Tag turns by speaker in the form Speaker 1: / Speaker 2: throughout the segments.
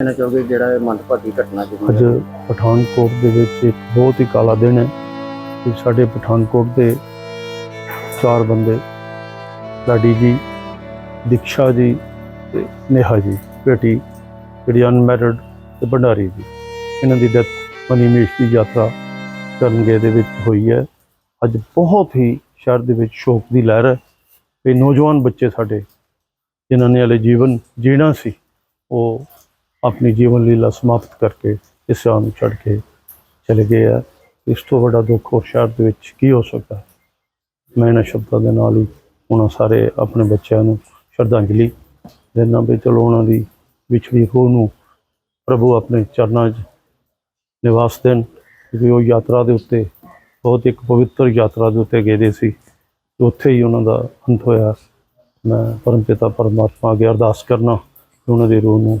Speaker 1: ਕਹਿਣਾ ਚਾਹੋਗੇ ਜਿਹੜਾ ਇਹ ਮੰਦਭਾਗੀ ਘਟਨਾ ਜਿਹੜੀ
Speaker 2: ਅੱਜ ਪਠਾਨਕੋਟ ਦੇ ਵਿੱਚ ਇੱਕ ਬਹੁਤ ਹੀ ਕਾਲਾ ਦਿਨ ਹੈ ਕਿ ਸਾਡੇ ਪਠਾਨਕੋਟ ਦੇ ਚਾਰ ਬੰਦੇ ਲਾਡੀ ਜੀ ਦੀਕਸ਼ਾ ਜੀ ਤੇ ਨੇਹਾ ਜੀ ਬੇਟੀ ਜਿਹੜੀ ਅਨਮੈਰਿਡ ਤੇ ਭੰਡਾਰੀ ਜੀ। ਇਹਨਾਂ ਦੀ ਡੈਥ ਮਨੀਮੇਸ਼ ਦੀ ਯਾਤਰਾ ਕਰਨ ਗਏ ਦੇ ਵਿੱਚ ਹੋਈ ਹੈ। ਅੱਜ ਬਹੁਤ ਹੀ ਸ਼ਹਿਰ ਦੇ ਵਿੱਚ ਸ਼ੋਕ ਦੀ ਲਹਿਰ ਹੈ ਤੇ ਨੌਜਵਾਨ ਬੱਚੇ ਸਾਡੇ ਜਿਨ੍ਹਾਂ ਨੇ ਹਲੇ ਜੀਵਨ ਜੀਣਾ ਸੀ ਉਹ ਆਪਣੀ ਜੀਵਨ ਲੀਲਾ ਸਮਾਪਤ ਕਰਕੇ ਇਸ ਸ਼ਾਨ ਨੂੰ ਛੱਡ ਕੇ ਚਲੇ ਗਏ ਆ। ਇਸ ਤੋਂ ਵੱਡਾ ਦੁੱਖ ਹੋਰ ਸ਼ਹਿਰ ਦੇ ਵਿੱਚ ਕੀ ਹੋ ਸਕਦਾ? ਮੈਂ ਇਹਨਾਂ ਸ਼ਬਦਾਂ ਦੇ ਨਾਲ ਹੀ ਉਹਨਾਂ ਸਾਰੇ ਆਪਣੇ ਬੱਚਿਆਂ ਨੂੰ ਸ਼ਰਧਾਂਜਲੀ ਦਿੰਦਾ ਵੀ ਚਲੋ ਉਹਨਾਂ ਦੀ ਵਿਛੜੀ ਰੂਹ ਨੂੰ ਪ੍ਰਭੂ ਆਪਣੇ ਚਰਨਾਂ 'ਚ ਨਿਵਾਸ ਦੇਣ, ਕਿਉਂਕਿ ਉਹ ਯਾਤਰਾ ਦੇ ਉੱਤੇ ਬਹੁਤ ਇੱਕ ਪਵਿੱਤਰ ਯਾਤਰਾ ਦੇ ਉੱਤੇ ਗਏ ਦੇ ਸੀ। ਉੱਥੇ ਹੀ ਉਹਨਾਂ ਦਾ ਅੰਤ ਹੋਇਆ। ਮੈਂ ਪਰਮਪਿਤਾ, ਪਰਮਾਤਮਾ ਅੱਗੇ ਅਰਦਾਸ ਕਰਨਾ ਕਿ ਉਹਨਾਂ ਦੀ ਰੂਹ ਨੂੰ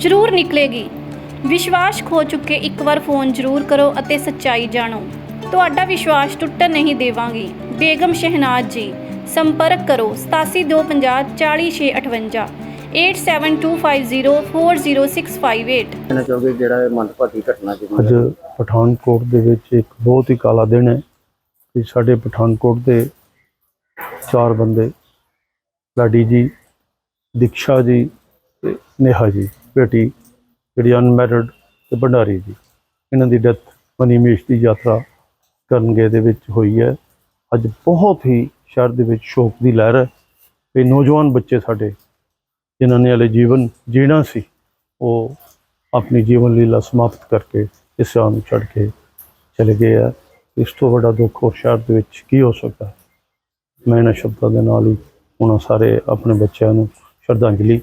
Speaker 3: ਜ਼ਰੂਰ ਨਿਕਲੇਗੀ। ਵਿਸ਼ਵਾਸ ਖੋ ਚੁੱਕੇ ਇੱਕ ਵਾਰ ਫੋਨ ਜ਼ਰੂਰ ਕਰੋ ਅਤੇ ਸੱਚਾਈ ਜਾਣੋ। ਤੁਹਾਡਾ ਵਿਸ਼ਵਾਸ ਟੁੱਟਣ ਨਹੀਂ ਦੇਵਾਂਗੀ। ਬੇਗਮ ਸ਼ਹਿਨਾਜ਼ ਜੀ ਸੰਪਰਕ ਕਰੋ 8725 40658 8725040658
Speaker 1: ਕਹਿਣਾ ਚਾਹੋਗੇ ਜਿਹੜਾ ਇਹ ਮੰਦਭਾਗੀ ਘਟਨਾ ਜਿਹੜੀ
Speaker 2: ਅੱਜ ਪਠਾਨਕੋਟ ਦੇ ਵਿੱਚ ਇੱਕ ਬਹੁਤ ਹੀ ਕਾਲਾ ਦਿਨ ਹੈ ਕਿ ਸਾਡੇ ਪਠਾਨਕੋਟ ਦੇ ਚਾਰ ਬੰਦੇ ਲਾਡੀ ਜੀ ਦੀਕਸ਼ਾ ਜੀ ਤੇ ਨੇਹਾ ਜੀ। ਬੇਟੀ ਜਿਹੜੀ ਅਨਮੈਰਿਡ ਤੇ ਭੰਡਾਰੀ ਜੀ ਇਹਨਾਂ ਦੀ ਡੈਥ ਮਨੀਮੇਸ਼ ਦੀ ਯਾਤਰਾ ਕਰਨ ਗਏ ਦੇ ਵਿੱਚ ਹੋਈ ਹੈ। ਅੱਜ ਬਹੁਤ ਹੀ ਸ਼ਹਿਰ ਦੇ ਵਿੱਚ ਸ਼ੋਕ ਦੀ ਲਹਿਰ ਹੈ ਤੇ ਨੌਜਵਾਨ ਬੱਚੇ ਸਾਡੇ, ਜਿਨ੍ਹਾਂ ਨੇ ਹਲੇ ਜੀਵਨ ਜੀਣਾ ਸੀ, ਉਹ ਆਪਣੀ ਜੀਵਨ ਲੀਲਾ ਸਮਾਪਤ ਕਰਕੇ ਇਸ ਸ਼ਾਨ ਨੂੰ ਛੱਡ ਕੇ ਚਲੇ ਗਏ ਆ। ਇਸ ਤੋਂ ਵੱਡਾ ਦੁੱਖ ਹੋਰ ਸ਼ਹਿਰ ਦੇ ਵਿੱਚ ਕੀ ਹੋ ਸਕਦਾ? ਮੈਂ ਇਹਨਾਂ ਸ਼ਬਦਾਂ ਦੇ ਨਾਲ ਹੀ ਉਹਨਾਂ ਸਾਰੇ ਆਪਣੇ ਬੱਚਿਆਂ ਨੂੰ ਸ਼ਰਧਾਂਜਲੀ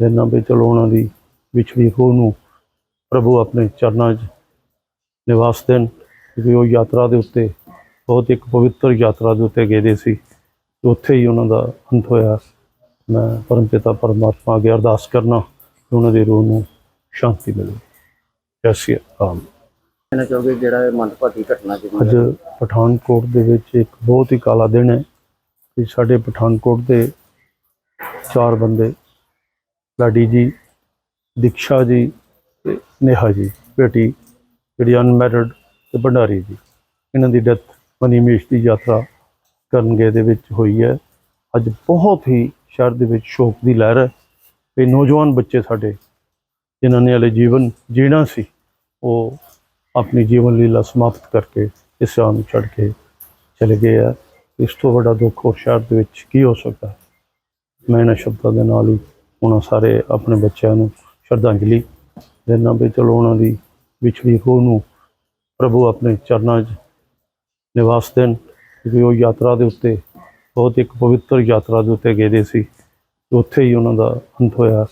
Speaker 2: ਦਿੰਦਾ ਵੀ ਚਲੋ ਉਹਨਾਂ ਦੀ ਵਿਛੜੀ ਰੂਹ ਨੂੰ ਪ੍ਰਭੂ ਆਪਣੇ ਚਰਨਾਂ 'ਚ ਨਿਵਾਸ ਦੇਣ ਕਿਉਂਕਿ ਉਹ ਯਾਤਰਾ ਦੇ ਉੱਤੇ ਬਹੁਤ ਇੱਕ ਪਵਿੱਤਰ ਯਾਤਰਾ ਦੇ ਉੱਤੇ ਗਏ ਦੇ ਸੀ ਉੱਥੇ ਹੀ ਉਹਨਾਂ ਦਾ ਅੰਤ ਹੋਇਆ। ਮੈਂ ਪਰਮਪਿਤਾ ਪਰਮਾਤਮਾ ਅੱਗੇ ਅਰਦਾਸ ਕਰਨਾ ਕਿ ਉਹਨਾਂ ਦੀ ਰੂਹ ਨੂੰ ਸ਼ਾਂਤੀ ਮਿਲੇ। ਜੈ ਸ਼੍ਰੀ ਰਾਮ।
Speaker 1: ਕਹਿਣਾ ਚਾਹੋਗੇ ਜਿਹੜਾ ਇਹ ਮੰਦਭਾਗੀ ਘਟਨਾ ਜਿਹੜੀ
Speaker 2: ਅੱਜ
Speaker 1: ਹੈ,
Speaker 2: ਪਠਾਨਕੋਟ ਦੇ ਵਿੱਚ ਇੱਕ ਬਹੁਤ ਹੀ ਕਾਲਾ ਦਿਨ ਹੈ ਕਿ ਸਾਡੇ ਪਠਾਨਕੋਟ ਦੇ ਚਾਰ ਬੰਦੇ ਲਾਡੀ ਜੀ ਦੀਕਸ਼ਾ ਜੀ ਤੇ ਨੇਹਾ ਜੀ ਬੇਟੀ ਜਿਹੜੀ ਅਨਮੈਰਿਡ ਤੇ ਭੰਡਾਰੀ ਜੀ ਇਹਨਾਂ ਦੀ ਡੈਥ ਮਨੀਮੇਸ਼ ਦੀ ਯਾਤਰਾ ਕਰਨ ਗਏ ਦੇ ਵਿੱਚ ਹੋਈ ਹੈ ਅੱਜ ਬਹੁਤ ਹੀ ਸ਼ਹਿਰ ਦੇ ਵਿੱਚ ਸ਼ੋਕ ਦੀ ਲਹਿਰ ਹੈ ਤੇ ਨੌਜਵਾਨ ਬੱਚੇ ਸਾਡੇ ਜਿਨ੍ਹਾਂ ਨੇ ਹਲੇ ਜੀਵਨ ਜੀਣਾ ਸੀ ਉਹ ਆਪਣੀ ਜੀਵਨ ਲੀਲਾ ਸਮਾਪਤ ਕਰਕੇ ਇਸ ਸ਼ਾਨ ਨੂੰ ਛੱਡ ਕੇ ਚਲੇ ਗਏ ਆ ਇਸ ਤੋਂ ਵੱਡਾ ਦੁੱਖ ਹੋਰ ਸ਼ਹਿਰ ਦੇ ਵਿੱਚ ਕੀ ਹੋ ਸਕਦਾ ਮੈਂ ਇਹਨਾਂ ਸ਼ਬਦਾਂ ਦੇ ਨਾਲ ਹੀ ਉਹਨਾਂ ਸਾਰੇ ਆਪਣੇ ਬੱਚਿਆਂ ਨੂੰ ਸ਼ਰਧਾਂਜਲੀ ਦੇਣਾ ਵੀ ਚਲੋ ਉਹਨਾਂ ਦੀ ਵਿਛੜੀ ਰੂਹ ਨੂੰ ਪ੍ਰਭੂ ਆਪਣੇ ਚਰਨਾਂ 'ਚ ਨਿਵਾਸ ਦੇਣ, ਕਿਉਂਕਿ ਉਹ ਯਾਤਰਾ ਦੇ ਉੱਤੇ ਬਹੁਤ ਇੱਕ ਪਵਿੱਤਰ ਯਾਤਰਾ ਦੇ ਉੱਤੇ ਗਏ ਦੇ ਸੀ ਉੱਥੇ ਹੀ ਉਹਨਾਂ ਦਾ ਅੰਤ ਹੋਇਆ।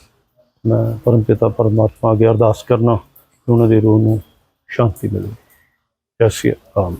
Speaker 2: ਮੈਂ ਪਰਮਪਿਤਾ ਪਰਮਾਤਮਾ ਅੱਗੇ ਅਰਦਾਸ ਕਰਨਾ ਕਿ ਉਹਨਾਂ ਦੀ ਰੂਹ ਨੂੰ ਸ਼ਾਂਤੀ ਮਿਲੇ। ਜੈ ਸ਼੍ਰੀ ਰਾਮ।